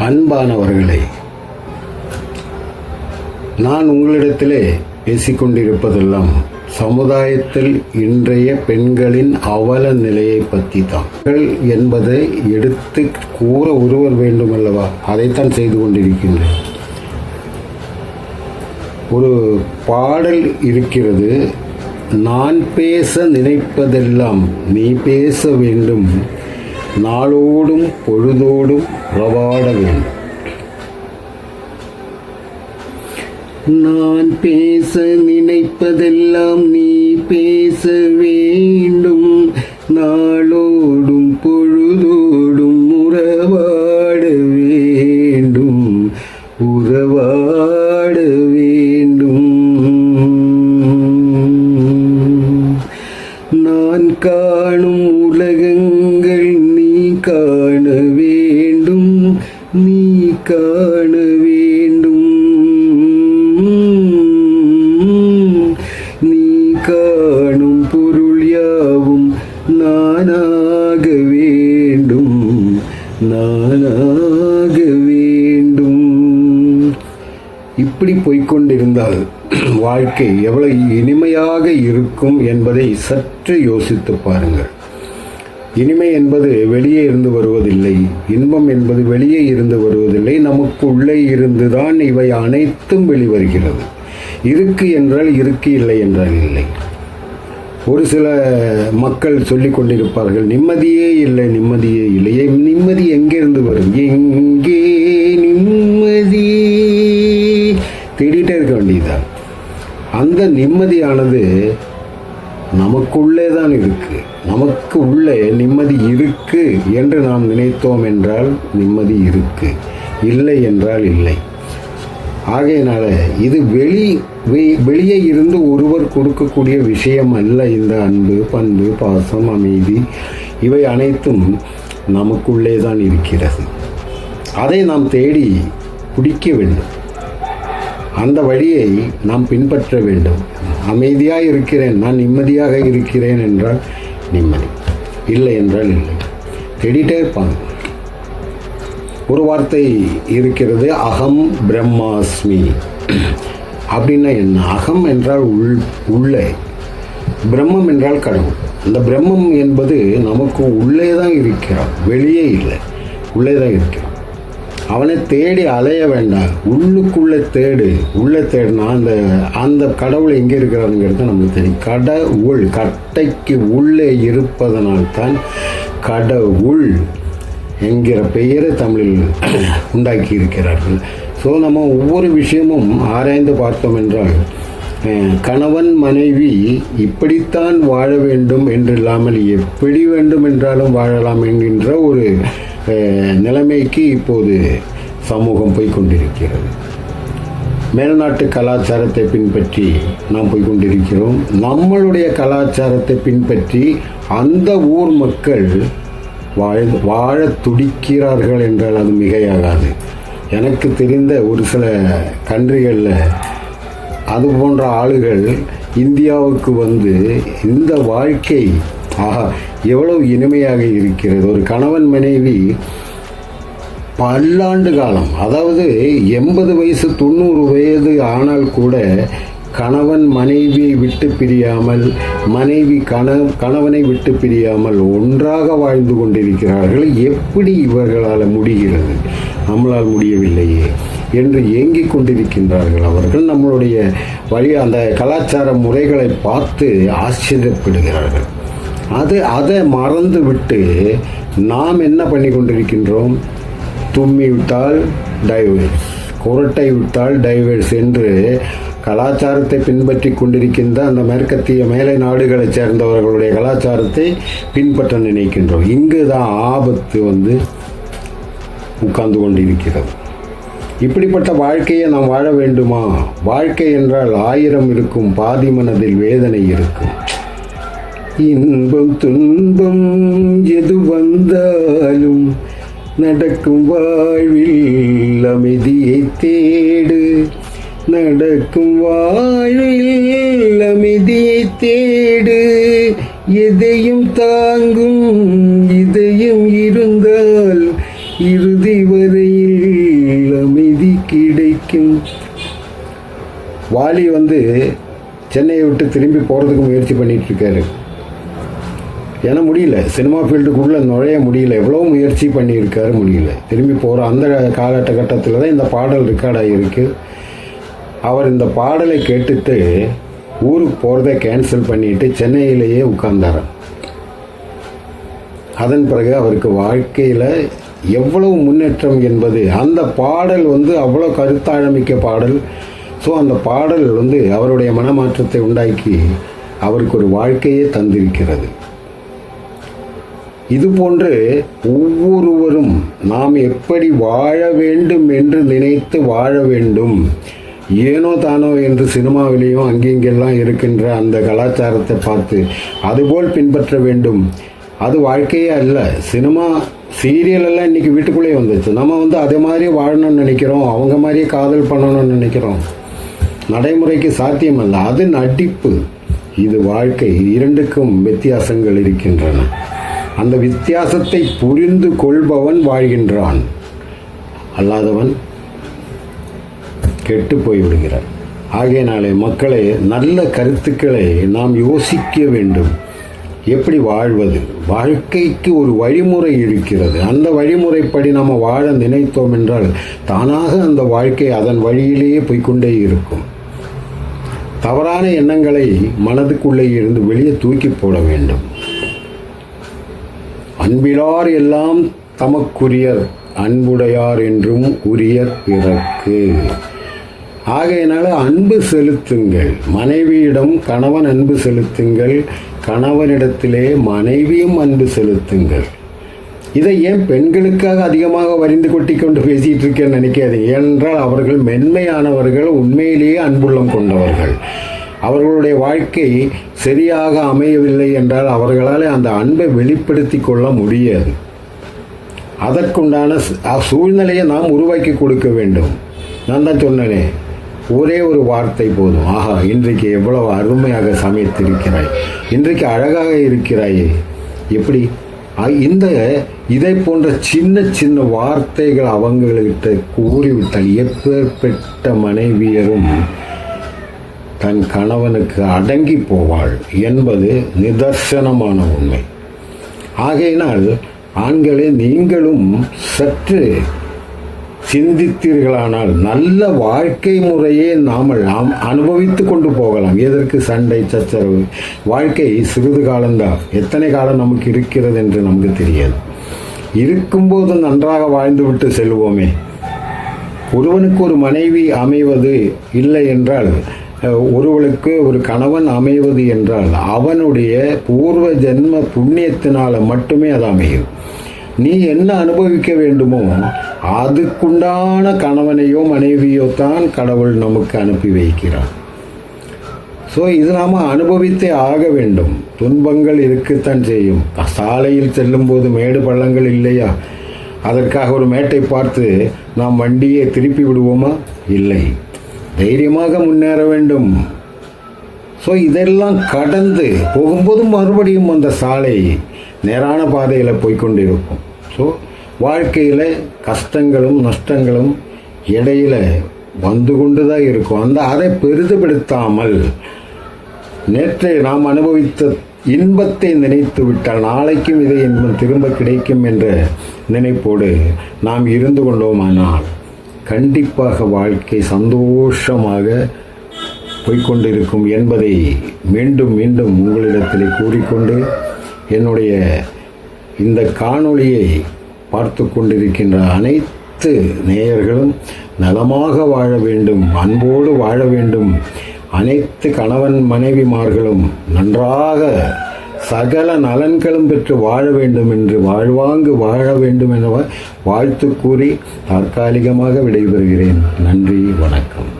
அன்பானவர்களே நான் உங்களிடத்திலே பேசிக்கொண்டிருப்பதெல்லாம் சமுதாயத்தில் இன்றைய பெண்களின் அவல நிலையை பற்றி தான் என்பதை எடுத்து கூற ஒருவர் வேண்டுமல்லவா? அதைத்தான் செய்து கொண்டிருக்கின்றேன். ஒரு பாடல் இருக்கிறது நான் பேச நினைப்பதெல்லாம் நீ பேச வேண்டும் நாளோடும் பொழுதோடும் உறவாட வேண்டும். நான் பேச நினைப்பதெல்லாம் நீ பேச வேண்டும். நாள் வாழ்க்கை எவ்வளவு இனிமையாக இருக்கும் என்பதை சற்று யோசித்து பாருங்கள். இனிமை என்பது வெளியே இருந்து வருவதில்லை இன்பம் என்பது வெளியே இருந்து வருவதில்லை நமக்கு உள்ளே இருந்துதான் இவை அனைத்தும் வெளிவருகிறது. இருக்கு என்றால் இருக்கு இல்லை என்றால் இல்லை. ஒரு சில மக்கள் சொல்லிக் கொண்டிருப்பார்கள் நிம்மதியே இல்லை நிம்மதியே இல்லை. நிம்மதி எங்கிருந்து வரும்? எங்கே நிம்மதி? தேடிட்டே இருக்க வேண்டியதுதான். அந்த நிம்மதியானது நமக்குள்ளே தான் இருக்கு. நமக்கு உள்ளே நிம்மதி இருக்கு என்று நாம் நினைத்தோம் என்றால் நிம்மதி இருக்கு. இல்லை என்றால் இல்லை. ஆகையினால இது வெளி வெ- வெளியே இருந்து ஒருவர் கொடுக்கக்கூடிய விஷயம் அல்ல இந்த அன்பு பண்பு பாசம் அமைதி. இவை அனைத்தும் நமக்குள்ளே தான் இருக்கிறது. அதை நாம் தேடி பிடிக்க வேண்டும். அந்த வழியை நாம் பின்பற்ற வேண்டும். அமைதியாக இருக்கிறேன் நான் நிம்மதியாக இருக்கிறேன் என்றால் நிம்மதி. இல்லை என்றால் இல்லை. தேடிட்டே இருப்பாங்க ஒரு வார்த்தை இருக்கிறது அகம் பிரம்மாஸ்மி அப்படின்னா என்ன? அகம் என்றால் உள் உள்ளே. பிரம்மம் என்றால் கடவுள். அந்த பிரம்மம் என்பது நமக்கு உள்ளே தான் இருக்கிறோம் வெளியே இல்லை. உள்ளே தான் இருக்கிறோம் அவனை தேடி அலைய வேண்டாம். உள்ளுக்குள்ளே தேடு. உள்ளே தேடினா அந்த அந்த கடவுள் எங்கே இருக்கிறாருங்கிறது நம்மளுக்கு தெரியும். கடவுள் கட்டைக்கு உள்ளே இருப்பதனால் தான் கடவுள் என்கிற பெயரை தமிழில் உண்டாக்கி இருக்கிறார்கள் ஸோ நம்ம ஒவ்வொரு விஷயமும் ஆராய்ந்து பார்த்தோம் என்றால் கணவன் மனைவி இப்படித்தான் வாழ வேண்டும் என்றில்லாமல் எப்படி வேண்டும் என்றாலும் வாழலாம் என்கின்ற ஒரு நிலைமைக்கு இப்போது சமூகம் போய்கொண்டிருக்கிறது. மேல்நாட்டு கலாச்சாரத்தை பின்பற்றி நாம் போய்கொண்டிருக்கிறோம். நம்மளுடைய கலாச்சாரத்தை பின்பற்றி அந்த ஊர் மக்கள் வாழ வாழ துடிக்கிறார்கள் என்றால் அது மிகையாகாது. எனக்கு தெரிந்த ஒரு சில கன்றிகளில் அது போன்ற ஆளுகள் இந்தியாவுக்கு வந்து இந்த வாழ்க்கை ஆஹா எவ்வளவு இனிமையாக இருக்கிறது. ஒரு கணவன் மனைவி பல்லாண்டு காலம் அதாவது எண்பது வயசு தொண்ணூறு வயது ஆனால் கூட கணவன் மனைவியை விட்டு பிரியாமல் மனைவி கண கணவனை விட்டு பிரியாமல் ஒன்றாக வாழ்ந்து கொண்டிருக்கிறார்கள். எப்படி இவர்களால் முடிகிறது? நம்மளால் முடியவில்லையே என்று ஏங்கிக் கொண்டிருக்கின்றார்கள் அவர்கள். நம்மளுடைய வழி அந்த கலாச்சார முறைகளை பார்த்து ஆச்சரியப்படுகிறார்கள். அது அதை மறந்து விட்டு நாம் என்ன பண்ணி கொண்டிருக்கின்றோம் தும்மி விட்டால் டைவர்ஸ் குரட்டை விட்டால் டைவர்ஸ் என்று கலாச்சாரத்தை பின்பற்றி கொண்டிருக்கின்ற அந்த மேற்கத்திய மேலை நாடுகளைச் சேர்ந்தவர்களுடைய கலாச்சாரத்தை பின்பற்ற நினைக்கின்றோம். இங்கு தான் ஆபத்து வந்து உட்கார்ந்து கொண்டிருக்கிறது. இப்படிப்பட்ட வாழ்க்கையை நாம் வாழ வேண்டுமா? வாழ்க்கை என்றால் ஆயிரம் இருக்கும் பாதி மனதில் வேதனை இருக்கும். இன்பம் துன்பம் எது வந்தாலும் நடக்கும் வாழ்வில் அமைதியை தேடு. நடக்கும் வாழ்வில் அமைதியை தேடு. எதையும் தாங்கும் இதயம் இருந்தால் இறுதி வரையில் அமைதி கிடைக்கும். வாலி வந்து சென்னையை விட்டு திரும்பி போகிறதுக்கு முயற்சி பண்ணிகிட்ருக்காரு ஏன்னா முடியல. சினிமா ஃபீல்டுக்குள்ளே நுழைய முடியல. எவ்வளோ முயற்சி பண்ணியிருக்காரு முடியல. திரும்பி போகிற அந்த காலகட்டத்தில் தான் இந்த பாடல் ரெக்கார்ட் ஆகியிருக்கு அவர் இந்த பாடலை கேட்டுட்டு ஊருக்கு போகிறத கேன்சல் பண்ணிட்டு சென்னையிலேயே உட்கார்ந்தார் அதன் பிறகு அவருக்கு வாழ்க்கையில் எவ்வளவு முன்னேற்றம் என்பது அந்த பாடல் வந்து அவ்வளோ கருத்தாழமிக்க பாடல். ஸோ அந்த பாடல் வந்து அவருடைய மனமாற்றத்தை உண்டாக்கி அவருக்கு ஒரு வாழ்க்கையே தந்திருக்கிறது. இதுபோன்று ஒவ்வொருவரும் நாம் எப்படி வாழ வேண்டும் என்று நினைத்து வாழ வேண்டும். ஏனோ தானோ என்று சினிமாவிலேயும் அங்கிங்கெல்லாம் இருக்கின்ற அந்த கலாச்சாரத்தை பார்த்து அதுபோல் பின்பற்ற வேண்டும். அது வாழ்க்கையே அல்ல. சினிமா சீரியல் எல்லாம் வீட்டுக்குள்ளேயே வந்துச்சு நம்ம வந்து அதே மாதிரி வாழணும்னு நினைக்கிறோம். அவங்க மாதிரியே காதல் பண்ணணும்னு நினைக்கிறோம். நடைமுறைக்கு சாத்தியம் அல்ல அது நடிப்பு இது வாழ்க்கை. இரண்டுக்கும் வித்தியாசங்கள் இருக்கின்றன. அந்த வித்தியாசத்தை புரிந்து கொள்பவன் வாழ்கின்றான். அல்லாதவன் கெட்டு போய்விடுகிறான். ஆகையினாலே மக்களை நல்ல கருத்துக்களை நாம் யோசிக்க வேண்டும். எப்படி வாழ்வது? வாழ்க்கைக்கு ஒரு வழிமுறை இருக்கிறது. அந்த வழிமுறைப்படி நம்ம வாழ நினைத்தோம் என்றால் தானாக அந்த வாழ்க்கை அதன் வழியிலேயே போய்க்கொண்டே இருக்கும். தவறான எண்ணங்களை மனதுக்குள்ளே இருந்து வெளியே தூக்கி போட வேண்டும். அன்பிலார் எல்லாம் தமக்குரியர் அன்புடையார் என்றும் உரியர் பிறக்கு ஆகையினால அன்பு செலுத்துங்கள். மனைவியிடம் கணவன் அன்பு செலுத்துங்கள். கணவனிடத்திலே மனைவியும் அன்பு செலுத்துங்கள். இதை ஏன் பெண்களுக்காக அதிகமாக வரிந்து கொட்டி கொண்டு பேசிகிட்டு இருக்கேன்னு நினைக்காது ஏனென்றால் அவர்கள் மென்மையானவர்கள் உண்மையிலேயே அன்புள்ளம் கொண்டவர்கள். அவர்களுடைய வாழ்க்கை சரியாக அமையவில்லை என்றால் அவர்களால் அந்த அன்பை வெளிப்படுத்தி கொள்ள முடியாது. அதற்குண்டான சூழ்நிலையை நாம் உருவாக்கி கொடுக்க வேண்டும். நான் தான் சொன்னேனே ஒரே ஒரு வார்த்தை போதும். ஆஹா இன்றைக்கு எவ்வளவு அருமையாக சமைத்திருக்கிறாய். இன்றைக்கு அழகாக இருக்கிறாயே. எப்படி? இந்த இதை போன்ற சின்ன சின்ன வார்த்தைகள் அவங்கள்கிட்ட கூறிவிட்டால் எப்பேற்பட்ட மனைவியரும் தன் கணவனுக்கு அடங்கி போவாள் என்பது நிதர்சனமான உண்மை. ஆகையினால் ஆண்களே நீங்களும் சற்று சிந்தித்தீர்களானால் நல்ல வாழ்க்கை முறையே நாம் அனுபவித்து கொண்டு போகலாம். எதற்கு சண்டை சச்சரவு? வாழ்க்கை சிறிது காலம்தான். எத்தனை காலம் நமக்கு இருக்கிறது என்று நமக்கு தெரியாது. இருக்கும்போது நன்றாக வாழ்ந்துவிட்டு செல்வோமே. ஒருவனுக்கு ஒரு மனைவி அமைவது இல்லை என்றால் ஒருவளுக்கு ஒரு கணவன் அமைவது என்றால் அவனுடைய பூர்வ ஜென்ம புண்ணியத்தினால மட்டுமே அது அமையும். நீ என்ன அனுபவிக்க வேண்டுமோ அதுக்குண்டான கணவனையோ மனைவியோ தான் கடவுள் நமக்கு அனுப்பி வைக்கிறான் ஸோ இது நாம் அனுபவித்தே ஆக வேண்டும். துன்பங்கள் இருக்கத்தான் செய்யும். சாலையில் செல்லும்போது மேடு பள்ளங்கள் இல்லையா? அதற்காக ஒரு மேட்டை பார்த்து நாம் வண்டியை திருப்பி விடுவோமா? இல்லை. தைரியமாக முன்னேற வேண்டும். ஸோ இதெல்லாம் கடந்து போகும்போது மறுபடியும் அந்த சாலை நேரான பாதையில் போய்கொண்டிருக்கும் ஸோ வாழ்க்கையில் கஷ்டங்களும் நஷ்டங்களும் இடையில வந்து கொண்டு தான் இருக்கும். அந்த அதை பெரிதுபடுத்தாமல் நேற்றை நாம் அனுபவித்த இன்பத்தை நினைத்து விட்டால் நாளைக்கும் இதை இன்பம் திரும்ப கிடைக்கும் என்ற நினைப்போடு நாம் இருந்து கொண்டோமானால் கண்டிப்பாக வாழ்க்கை சந்தோஷமாக போய்கொண்டிருக்கும் என்பதை மீண்டும் மீண்டும் உங்களிடத்தில் கூறிக்கொண்டு என்னுடைய இந்த காணொளியை பார்த்து கொண்டிருக்கின்ற அனைத்து நேயர்களும் நலமாக வாழ வேண்டும் அன்போடு வாழ வேண்டும். அனைத்து கணவன் மனைவிமார்களும் நன்றாக சகல நலன்களும் பெற்று வாழ வேண்டும் என்று வாழ்வாங்கு வாழ வேண்டும் என வாழ்த்து கூறி தற்காலிகமாக விடைபெறுகிறேன். நன்றி வணக்கம்.